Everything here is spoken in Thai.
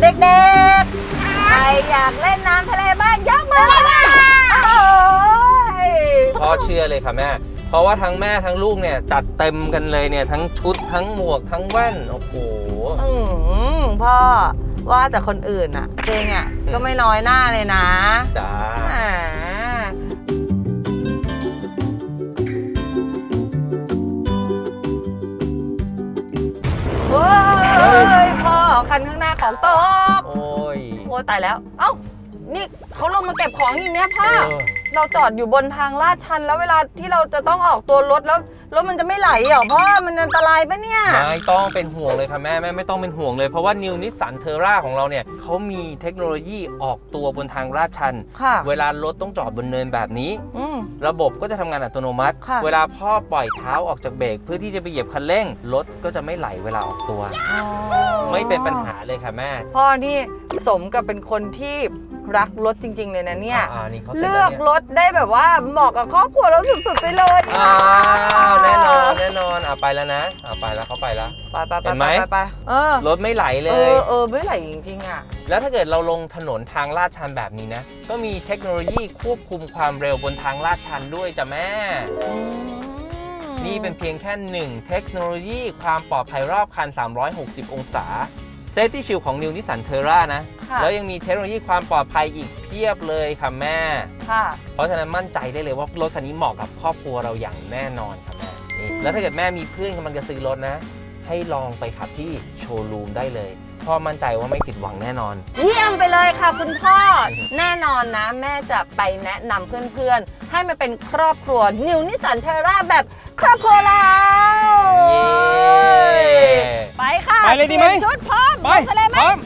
เด็กๆ ใครอยากเล่นน้ำทะเลบ้างยกมือโอ้ยพ่อเชื่อเลยค่ะแม่ เพราะว่าทั้งแม่ทั้งลูกเนี่ยจัดเต็มกันเลยเนี่ยทั้งชุดทั้งหมวกทั้งแว่น โอ้โห อืมพ่อว่าแต่คนอื่นอะเองอะก็ไม่น้อยหน้าเลยนะ จ้า อ่า คันข้างหน้าของตก โอ้ย โอ้ตายแล้ว เอ้า นี่เขาลงมาเก็บของอย่างเนี้ยพ่อ เออ เราจอดอยู่บนทางลาดชัน แล้วเวลาที่เราจะต้องออกตัวรถแล้วรถมันจะไม่ไหลเหรอพ่อมันอันตรายปะเนี่ยไม่ต้องเป็นห่วงเลยค่ะแม่แม่ไม่ต้องเป็นห่วงเลยเพราะว่า New Nissan Terra ของเราเนี่ยเขามีเทคโนโลยีออกตัวบนทางลาดชัน ค่ะ เวลารถต้องจอดบนเนินแบบนี้ อืม ระบบก็จะทำงานอัตโนมัติ ค่ะ เวลาพ่อปล่อยเท้าออกจากเบรกเพื่อที่จะไปเหยียบคันเร่ง รถก็จะไม่ไหลเวลาออกตัว ไม่เป็นปัญหาเลยค่ะแม่ พ่อนี่สมกับเป็นคนที่ รักรถจริง ๆ เลยนะเนี่ย อ่านี่เขาเสร็จเลืแล้อวกเนี่ย รถได้แบบว่าเหมาะกับครอบครัวเราสุดๆไปเลยอ้าวแน่นอนแน่นอนอะไปแล้วนะอะไปแล้วเขาไปแล้ว ไปไปไปเห็นไหม ไปไปเออรถไม่ไหลเลเอยอเออไม่ไหลจริงๆอะ แล้วถ้าเกิดเราลงถนนทางลาดชันแบบนี้นะ ก็มีเทคโนโลยีควบคุมความเร็วบนทางลาดชันด้วยจ้ะแม่ อืมนี่เป็นเพียงแค่หนึ่งเทคโนโลยีความปลอดภัยรอบคัน 360 องศา Safety Shield ของ New Nissan Terra นะ ค่ะแล้วยังมีเทคโนโลยีความปลอดภัยอีกเพียบเลยค่ะแม่ ค่ะ เพราะฉะนั้นมั่นใจได้เลยว่ารถคันนี้เหมาะกับครอบครัวเราอย่างแน่นอนค่ะแม่นี่แล้วถ้าเกิดแม่มีเพื่อนกำลังจะซื้อรถนะ ให้ลองไปขับที่โชว์รูมได้เลยพ่อมั่นใจว่าไม่ผิดหวังแน่นอน เยี่ยมไปเลยค่ะคุณพ่ออือฮึแน่นอนนะ แม่จะไปแนะนำเพื่อนๆ ให้มาเป็นครอบครัวนิวนิสันเทราแบบครอบครัวเราเย้ ไปค่ะไปเลยดีไหม ปนชุดพร้อม ไปลงทะเลไหมพร้อม